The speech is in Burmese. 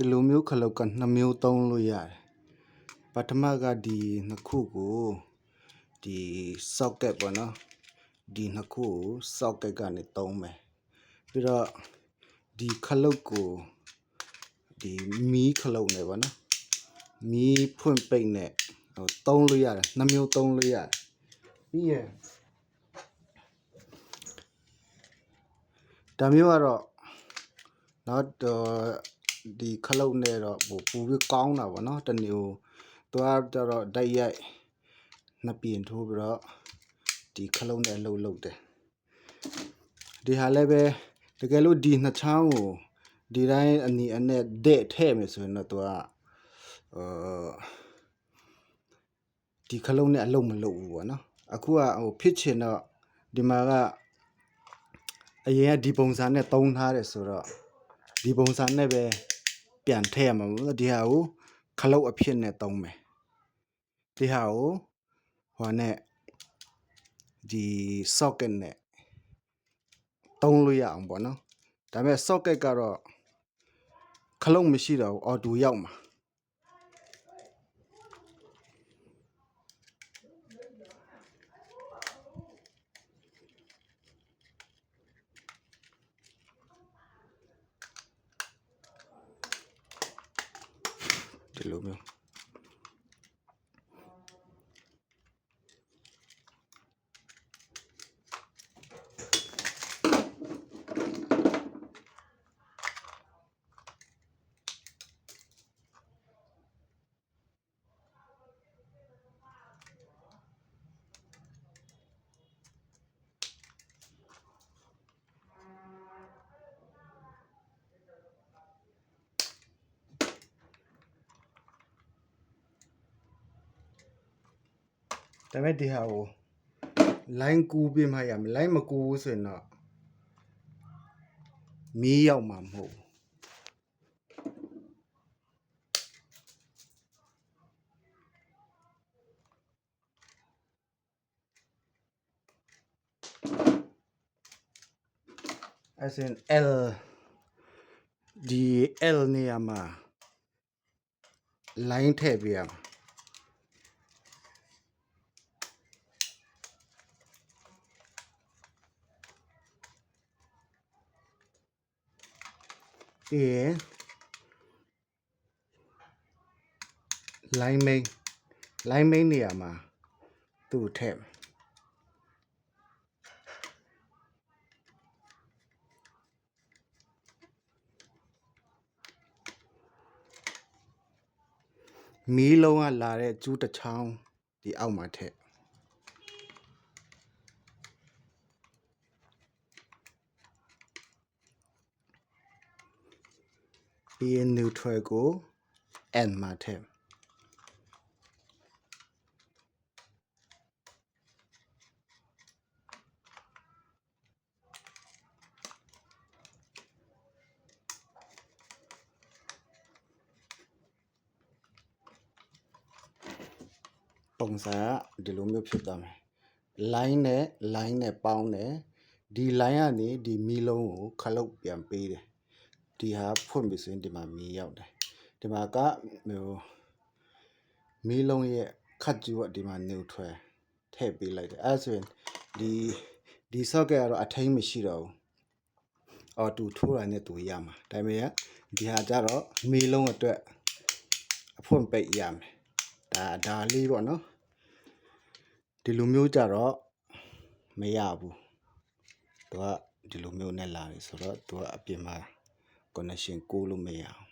ဒီလိုမျိုးခလုတ်ကနှစ်မျိုးသုံးလို့ရတယ်ပထမကဒီနှစ်ခုကိုဒီ socket ပေါ့နော်ဒီနှစ်ခုကို socket ကနေသုံးမယ်ပြီးတော့ဒီခလုတ်ကိုဒီမီးခလုတ်နဲ့ပေါ့နော်မီးဖွင့်ပိတ်နဲ့ဟိုသုံးလို့ရတယ်နှစ်မျိုးသုံးလို့ရတယ်ပြီးရင်ဒါမျိုးကတော့နောက်တော့ ဒီခလုတ်နဲ့တော့ဟိုပူပြီးကောင်းတာပေါ့နော်တနေ့ဟိုသွားကြတော့ဓာတ်ရိုက်နှစ်ပြင်ထိုးပြီးတော့ဒီခလုတ်နဲ့လှုပ်လှုပ်တယ်ဒီဟာလည်းပဲတကယ်လို့ဒီနှစ်ချောင်းကိုဒီတိုင်းအနီအနဲ့တဲ့ထဲ့မယ်ဆိုရင်တော့သူကအာဒီခလုံးနဲ့အလုံးမလုံးဘူးပေါ့နော်အခုကဟိုဖြစ်ချင်တော့ဒီမှာကအရင်ကဒီပုံစံနဲ့တုံးထားတယ်ဆိုတော့ဒီပုံစံနဲ့ပဲ ပြန်ထည့်ရမှာပေါ့ဒီဟာကိုခလုတ်အဖြစ်နဲ့တုံးမယ်ဒီဟာကိုဟိုနဲ့ဒီ socket နဲ့တုံးလို့ရအောင်ပေါ့နော်ဒါပေမဲ့ socket ကတော့ခလုံးမရှိတော့ဘူးအော်တူရောက်မှာ ဒီလိုမျိုး ဒါပေမဲ့ဒီဟာကို line ကူးပေးမှရမယ် line မကူးဘူးဆိုရင်တော့မီးရောက်မှာမဟုတ်ဘူးအဲ့စင် L ဒီ L နေရာမှာ line ထည့်ပေးရမှာ ပြီးရင် line main line main နေရာမှာသူ့ကိုထည့်မယ်မီးလုံးကလာတဲ့ကျူးတစ်ချောင်းဒီအောက်မှာထည့် ပြီးရင် neutral ကို n မှာထည့်ပုံစံကဒီလိုမျိုးဖြစ်သွားမယ် line နဲ့ line နဲ့ပေါင်းတယ်ဒီ line ကနေဒီမီးလုံးကိုခလုတ်ပြန်ပေးတယ် ဒီဟာဖွင့်ပြီဆိုရင်ဒီမှာမီးရောက်တယ်ဒီမှာကဟိုမီးလုံးရဲ့ခတ်ကျူကဒီမှာ neutral ထည့်ပေးလိုက်တယ်အဲဆိုရင်ဒီဒီ socket ကတော့အထိန်းမရှိတော့ဘူးအော်တူထိုးတာနဲ့တူရမှာဒါပေမဲ့ဒီဟာကြတော့မီးလုံးအတွက်အဖွင့်ပိတ်ရမယ်ဒါဒါလေးပေါ့နော်ဒီလိုမျိုးကြတော့မရဘူးသူကဒီလိုမျိုးနဲ့လာပြီဆိုတော့သူကအပြင်မှာ connection ကိုလို့မရအောင်